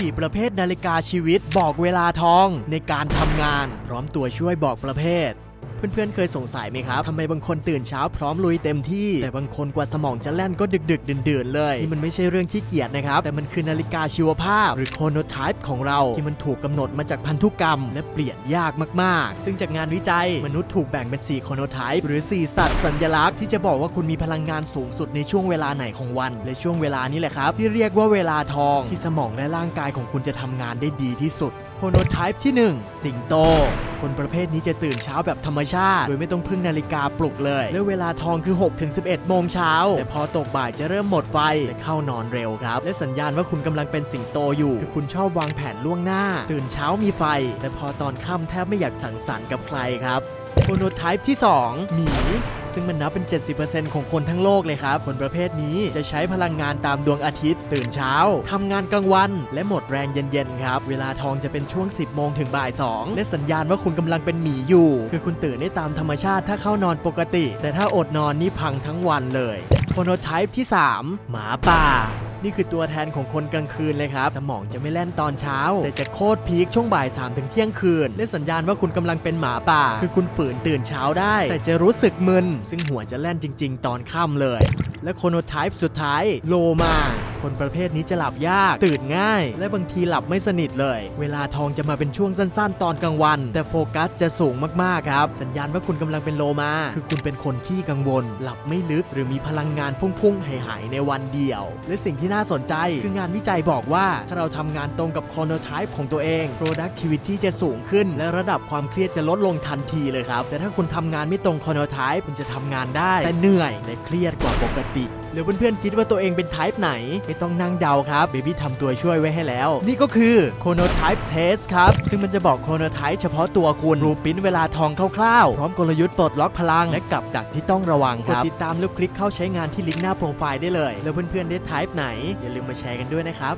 4 ประเภทนาฬิกาชีวิตบอกเวลาทองในการทำงาน พร้อมตัวช่วยบอกประเภท เพื่อนๆ เคยสงสัยไหมครับทำไมบางคนตื่นเช้าพร้อมลุยเต็มที่ แต่บางคนกว่าสมองจะแล่นก็ดึกดึกๆดื่นๆ เลย นี่มันไม่ใช่เรื่องขี้เกียจนะครับ แต่มันคือนาฬิกาชีวภาพ หรือโคโนไทป์ของเราที่มันถูกกำหนดมาจากพันธุกรรม และเปลี่ยนยากมากๆ ซึ่งจากงานวิจัยมนุษย์ถูกแบ่งเป็น 4 โคโนไทป์หรือ 4 สัตว์สัญลักษณ์ที่จะบอกว่าคุณมีพลังงานสูงสุดในช่วงเวลาไหนของวัน และช่วงเวลานี้แหละครับ ที่เรียกว่าเวลาทองที่สมองและร่างกายของคุณจะทำงานได้ดีที่สุดโคโนไทป์ที่ 1 สิงโตคนประเภทนี้จะตื่นเช้าแบบธรรมชาติ โดยไม่ต้องพึ่งนาฬิกาปลุกเลย และเวลาทองคือ 6 ถึง 11 โมงเช้า แต่พอตกบ่ายจะเริ่มหมดไฟ และเข้านอนเร็วครับ และสัญญาณว่าคุณกำลังเป็นสิงโตอยู่ คือคุณชอบวางแผนล่วงหน้า ตื่นเช้ามีไฟ แต่พอตอนค่ำแทบไม่อยากสังสรรค์กับใครครับ โคโนไทป์ที่ 2 หมี ซึ่งมันนับเป็น 70%ของคนทั้งโลกเลยครับ คนประเภทนี้จะใช้พลังงานตามดวงอาทิตย์ ตื่นเช้า ทำงานกลางวัน และหมดแรงเย็น ๆ ครับ เวลาทองจะเป็นช่วง 10 โมงถึงบ่าย 2 และสัญญาณว่าคุณกำลังเป็นหมีอยู่ คือคุณตื่นได้ตามธรรมชาติถ้าเข้านอนปกติ แต่ถ้าอดนอนนี่พังทั้งวันเลยโคโนไทป์ที่ 3 หมาป่า นี่คือตัวแทนของคนกลางคืนเลยครับ สมองจะไม่แล่นตอนเช้า แต่จะโคตรพีคช่วงบ่าย3ามถึงเที่ยงคืนและสัญญาณว่าคุณกำลังเป็นหมาป่า คือคุณฝืนตื่นเช้าได้ แต่จะรู้สึกมึนซึ่งหัวจะแล่นจริง ๆ ตอนค่ำเลย และโคโนไทป์สุดท้ายโลมา คนประเภทนี้จะหลับยาก ตื่นง่าย และบางทีหลับไม่สนิทเลย เวลาทองจะมาเป็นช่วงสั้นๆ ตอนกลางวัน แต่โฟกัสจะสูงมากๆครับ สัญญาณว่าคุณกำลังเป็นโลมา คือคุณเป็นคนขี้กังวล หลับไม่ลึก หรือมีพลังงานพุ่งๆ หายๆ ในวันเดียว และสิ่งที่น่าสนใจคืองานวิจัยบอกว่า ถ้าเราทำงานตรงกับ chronotype ของตัวเอง productivity จะสูงขึ้น และระดับความเครียดจะลดลงทันทีเลยครับ แต่ถ้าคุณทำงานไม่ตรง chronotype คุณจะทำงานได้แต่เหนื่อยและเครียดกว่าปกติ หรือเพื่อนๆคิดว่าตัวเองเป็นไทป์ไหน ไม่ต้องนั่งเดาครับเบบี้ทำตัวช่วยไว้ให้แล้ว นี่ก็คือโคโนไทป์เทสครับ ซึ่งมันจะบอกโคโนไทป์เฉพาะตัวคุณรูปปิ้นเวลาทองคร่าวๆ พร้อมกลยุทธ์ปลดล็อกพลังและกับดักที่ต้องระวังครับติดตามแล้วคลิกเข้าใช้งานที่ลิงก์หน้าโปรไฟล์ได้เลย แล้วเพื่อนๆได้ไทป์ไหนอย่าลืมมาแชร์กันด้วยนะครับ